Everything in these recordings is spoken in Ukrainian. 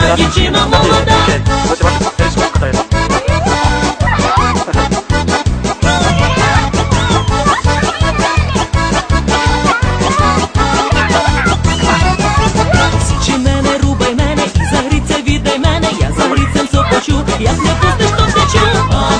А молода. Чи мене рубай мене, загриться віддай мене, я загрицем сопочу, як не пустиш, то втечу.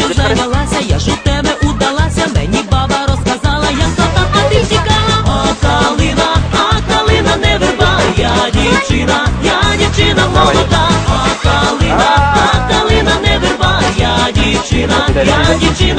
що зайвалася, я ж у тебе удалася, мені баба розказала, як то там, а ти втікала. А калина, а калина не верба, я дівчина, я дівчина молода, а калина, а калина не верба, я дівчина, я дівчина.